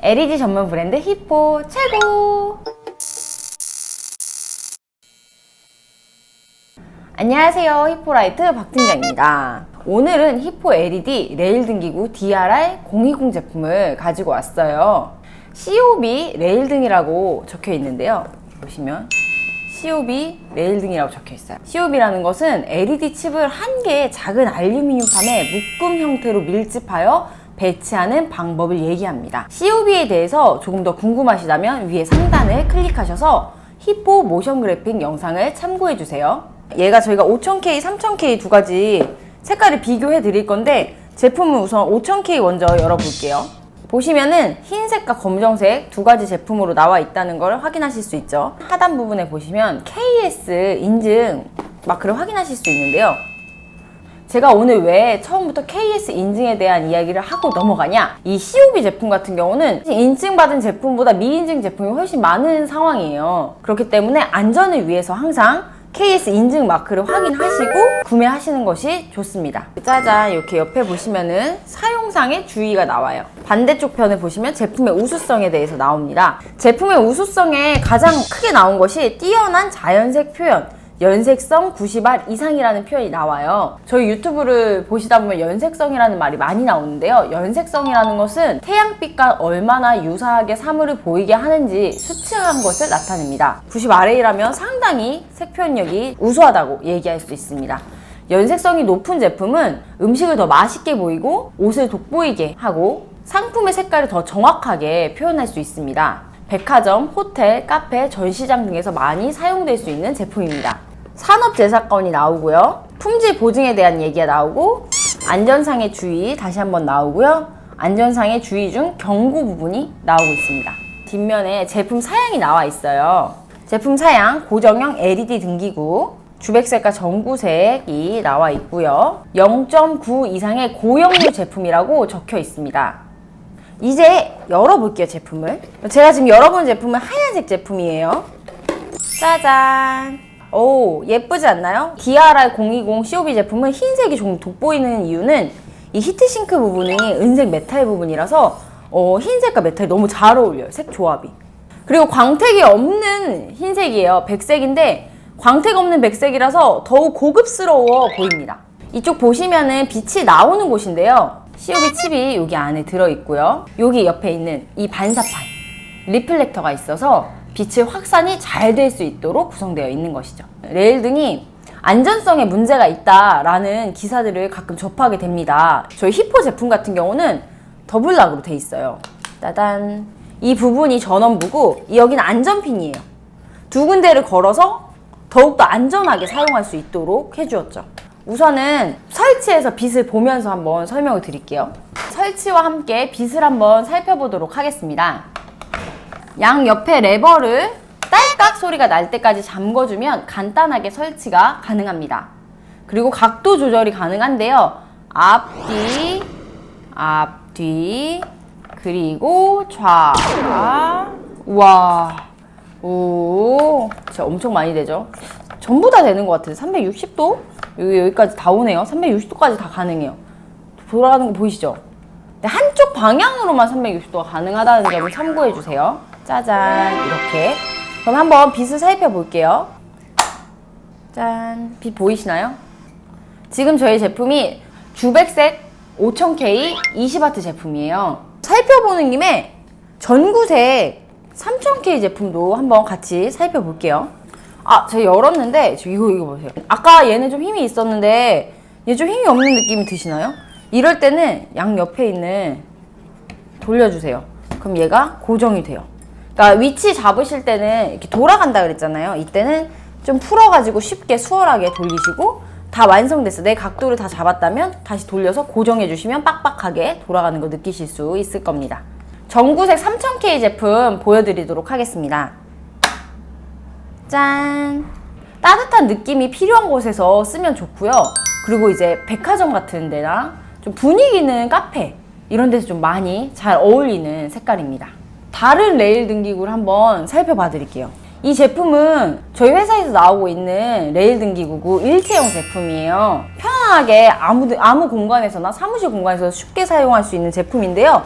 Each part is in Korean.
LED 전문 브랜드 히포 최고! 안녕하세요. 히포라이트 박팀장입니다. 오늘은 히포 LED 레일 등기구 DRR 020 제품을 가지고 왔어요. COB 레일 등이라고 적혀 있는데요. 보시면 COB 레일 등이라고 적혀 있어요. COB라는 것은 LED 칩을 한 개의 작은 알루미늄 판에 묶음 형태로 밀집하여 배치하는 방법을 얘기합니다. COB에 대해서 조금 더 궁금하시다면 위에 상단을 클릭하셔서 히포 모션 그래픽 영상을 참고해 주세요. 얘가 저희가 5000K, 3000K 두 가지 색깔을 비교해 드릴 건데 제품은 우선 5000K 먼저 열어볼게요. 보시면은 흰색과 검정색 두 가지 제품으로 나와 있다는 걸 확인하실 수 있죠. 하단 부분에 보시면 KS 인증 마크를 확인하실 수 있는데요. 제가 오늘 왜 처음부터 KS 인증에 대한 이야기를 하고 넘어가냐? 이 COB 제품 같은 경우는 인증받은 제품보다 미인증 제품이 훨씬 많은 상황이에요. 그렇기 때문에 안전을 위해서 항상 KS 인증 마크를 확인하시고 구매하시는 것이 좋습니다. 짜잔 이렇게 옆에 보시면은 사용상의 주의가 나와요. 반대쪽 편을 보시면 제품의 우수성에 대해서 나옵니다. 제품의 우수성에 가장 크게 나온 것이 뛰어난 자연색 표현. 연색성 90R 이상이라는 표현이 나와요. 저희 유튜브를 보시다 보면 연색성이라는 말이 많이 나오는데요. 연색성이라는 것은 태양빛과 얼마나 유사하게 사물을 보이게 하는지 수치한 것을 나타냅니다. 90RA라면 상당히 색 표현력이 우수하다고 얘기할 수 있습니다. 연색성이 높은 제품은 음식을 더 맛있게 보이고 옷을 돋보이게 하고 상품의 색깔을 더 정확하게 표현할 수 있습니다. 백화점, 호텔, 카페, 전시장 등에서 많이 사용될 수 있는 제품입니다. 산업 제사건이 나오고요. 품질 보증에 대한 얘기가 나오고 안전상의 주의 다시 한번 나오고요. 안전상의 주의 중 경고 부분이 나오고 있습니다. 뒷면에 제품 사양이 나와 있어요. 제품 사양 고정형 LED 등기구 주백색과 전구색이 나와 있고요. 0.9 이상의 고영유 제품이라고 적혀 있습니다. 이제 열어볼게요, 제품을. 제가 지금 열어본 제품은 하얀색 제품이에요. 짜잔! 오, 예쁘지 않나요? DRR 020 COB 제품은 흰색이 좀 돋보이는 이유는 이 히트싱크 부분이 은색 메탈 부분이라서 어, 흰색과 메탈이 너무 잘 어울려요, 색 조합이. 그리고 광택이 없는 흰색이에요. 백색인데 광택 없는 백색이라서 더욱 고급스러워 보입니다. 이쪽 보시면은 빛이 나오는 곳인데요. COB 칩이 여기 안에 들어있고요. 여기 옆에 있는 이 반사판, 리플렉터가 있어서 빛의 확산이 잘 될 수 있도록 구성되어 있는 것이죠. 레일 등이 안전성에 문제가 있다라는 기사들을 가끔 접하게 됩니다. 저희 히포 제품 같은 경우는 더블락으로 돼 있어요. 따단. 이 부분이 전원부고 여기는 안전핀이에요. 두 군데를 걸어서 더욱더 안전하게 사용할 수 있도록 해주었죠. 우선은 설치해서 빛을 보면서 한번 설명을 드릴게요. 설치와 함께 빛을 한번 살펴보도록 하겠습니다. 양 옆에 레버를 딸깍 소리가 날 때까지 잠궈주면 간단하게 설치가 가능합니다. 그리고 각도 조절이 가능한데요. 앞뒤, 앞뒤, 그리고 좌. 우와. 오. 진짜 엄청 많이 되죠? 전부 다 되는 것 같아요. 360도? 여기, 여기까지 다 오네요. 360도까지 다 가능해요. 돌아가는 거 보이시죠? 한쪽 방향으로만 360도가 가능하다는 점을 참고해 주세요. 짜잔, 이렇게. 그럼 한번 빛을 살펴볼게요. 짠, 빛 보이시나요? 지금 저희 제품이 주백색 5000K 20W 제품이에요. 살펴보는 김에 전구색 3000K 제품도 한번 같이 살펴볼게요. 아, 제가 열었는데, 저 이거, 이거 보세요. 아까 얘는 좀 힘이 있었는데, 얘 좀 힘이 없는 느낌이 드시나요? 이럴 때는 양 옆에 있는 돌려주세요. 그럼 얘가 고정이 돼요. 그러니까 위치 잡으실 때는 이렇게 돌아간다 그랬잖아요. 이때는 좀 풀어가지고 쉽게 수월하게 돌리시고 다 완성됐어. 내 각도를 다 잡았다면 다시 돌려서 고정해 주시면 빡빡하게 돌아가는 거 느끼실 수 있을 겁니다. 전구색 3000K 제품 보여드리도록 하겠습니다. 짠! 따뜻한 느낌이 필요한 곳에서 쓰면 좋고요. 그리고 이제 백화점 같은 데나 좀 분위기 있는 카페 이런 데서 좀 많이 잘 어울리는 색깔입니다. 다른 레일 등기구를 한번 살펴봐 드릴게요. 이 제품은 저희 회사에서 나오고 있는 레일 등기구고 일체형 제품이에요. 편안하게 아무, 아무 공간에서나 사무실 공간에서 쉽게 사용할 수 있는 제품인데요.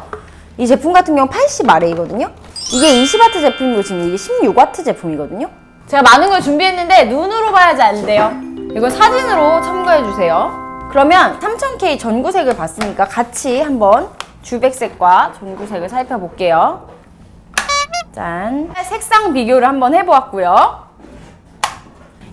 이 제품 같은 경우 80R이거든요. 이게 20W 제품이고 지금 이게 16W 제품이거든요. 제가 많은 걸 준비했는데 눈으로 봐야지 안 돼요. 이거 사진으로 첨가해 주세요. 그러면 3000K 전구색을 봤으니까 같이 한번 주백색과 전구색을 살펴볼게요. 짠. 색상 비교를 한번 해보았고요.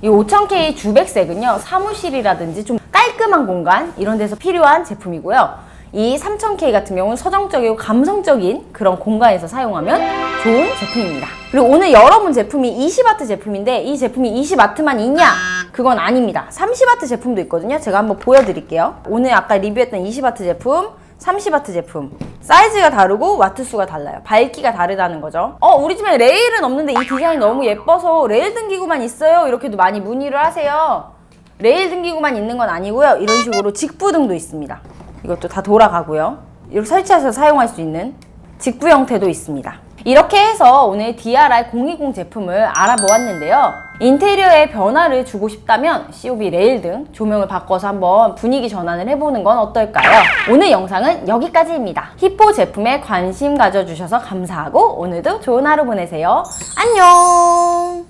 이 5000K 주백색은요, 사무실이라든지 좀 깔끔한 공간, 이런 데서 필요한 제품이고요. 이 3000K 같은 경우는 서정적이고 감성적인 그런 공간에서 사용하면 좋은 제품입니다. 그리고 오늘 여러분 제품이 20W 제품인데 이 제품이 20W만 있냐? 그건 아닙니다. 30W 제품도 있거든요. 제가 한번 보여드릴게요. 오늘 아까 리뷰했던 20W 제품, 30W 제품. 사이즈가 다르고 와트 수가 달라요. 밝기가 다르다는 거죠. 어 우리 집에 레일은 없는데 이 디자인 너무 예뻐서 레일 등기구만 있어요. 이렇게도 많이 문의를 하세요. 레일 등기구만 있는 건 아니고요. 이런 식으로 직부등도 있습니다. 이것도 다 돌아가고요. 이렇게 설치해서 사용할 수 있는 직부 형태도 있습니다. 이렇게 해서 오늘 DRI 020 제품을 알아보았는데요. 인테리어에 변화를 주고 싶다면 COB 레일 등 조명을 바꿔서 한번 분위기 전환을 해보는 건 어떨까요? 오늘 영상은 여기까지입니다. 히포 제품에 관심 가져주셔서 감사하고 오늘도 좋은 하루 보내세요. 안녕!